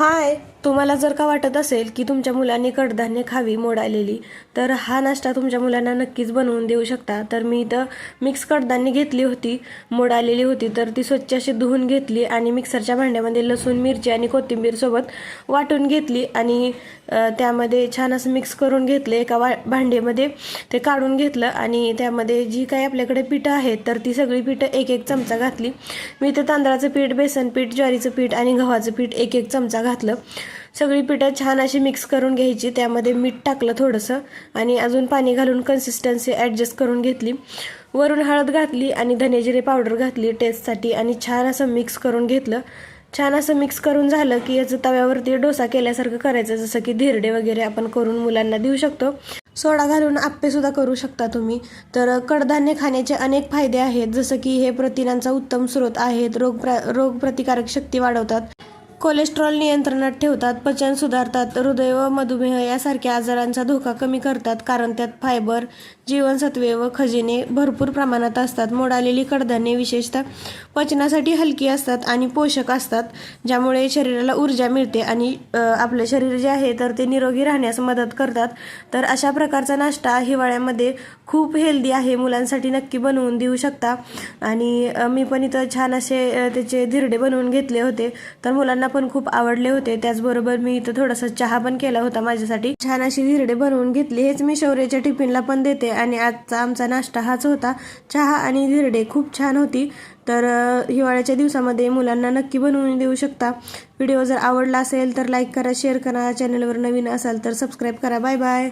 Hi. तुम्हाला जर का वाटत असेल की तुमच्या मुलांनी कडधान्य खावी मोड आलेली तर हा नाश्ता तुमच्या मुलांना नक्कीच बनवून देऊ शकता. तर मी इथं मिक्स कडधान्य घेतली होती मोड आलेली होती तर ती स्वच्छ अशी धुवून घेतली आणि मिक्सरच्या भांड्यामध्ये लसूण मिरची आणि कोथिंबीरसोबत वाटून घेतली आणि त्यामध्ये छान असं मिक्स करून घेतलं. एका वा भांड्यामध्ये ते काढून घेतलं आणि त्यामध्ये जी काही आपल्याकडे पिठं आहेत तर ती सगळी पिठं एक एक चमचा घातली. मी इथं तांदळाचं पीठ बेसन पीठ ज्वारीचं पीठ आणि गव्हाचं पीठ एक एक चमचा घातलं. सगळी पिठं छान अशी मिक्स करून घ्यायची. त्यामध्ये मीठ टाकलं थोडंसं आणि अजून पाणी घालून कन्सिस्टन्सी ॲडजस्ट करून घेतली. वरून हळद घातली आणि धनेजिरे पावडर घातली टेस्टसाठी आणि छान असं मिक्स करून घेतलं. छान असं मिक्स करून झालं की याचं तव्यावरती डोसा केल्यासारखं करायचं जसं की धिरडे वगैरे आपण करून मुलांना देऊ शकतो. सोडा घालून आप्पे सुद्धा करू शकता तुम्ही. तर कडधान्य खाण्याचे अनेक फायदे आहेत जसं की हे प्रथिनांचा उत्तम स्रोत आहेत रोग प्र रोगप्रतिकारक शक्ती वाढवतात. कोलेस्ट्रॉल नियंत्रणात ठेवतात पचन सुधारतात हृदय व मधुमेह यासारख्या आजारांचा धोका कमी करतात कारण त्यात फायबर जीवनसत्वे व खजिने भरपूर प्रमाणात असतात. मोडालेली कडधान्ये विशेषतः पचनासाठी हलकी असतात आणि पोषक असतात ज्यामुळे शरीराला ऊर्जा मिळते आणि आपलं शरीर जे आहे तर ते निरोगी राहण्यास मदत करतात. तर अशा प्रकारचा नाश्ता हिवाळ्यामध्ये खूप हेल्दी आहे मुलांसाठी नक्की बनवून देऊ शकता. आणि मी पण इथं छान असे त्याचे धिरडे बनवून घेतले होते. तर मुलांना पण खूप आवडले होते. त्याचबरोबर मी इथं थोडासा चहा पण केला होता माझ्यासाठी. छान अशी धिरडे बनवून घेतली. हेच मी शौर्याच्या टिफिनला पण देते. आणि आजचा आमचा नाश्ता हाच होता. चहा आणि धिरडे खूप छान होती. तर हिवाळ्याच्या दिवसामध्ये मुलांना नक्की बनवून देऊ शकता. व्हिडिओ जर आवडला असेल तर लाईक करा शेअर करा. चॅनलवर नवीन असाल तर सबस्क्राईब करा. Bye bye.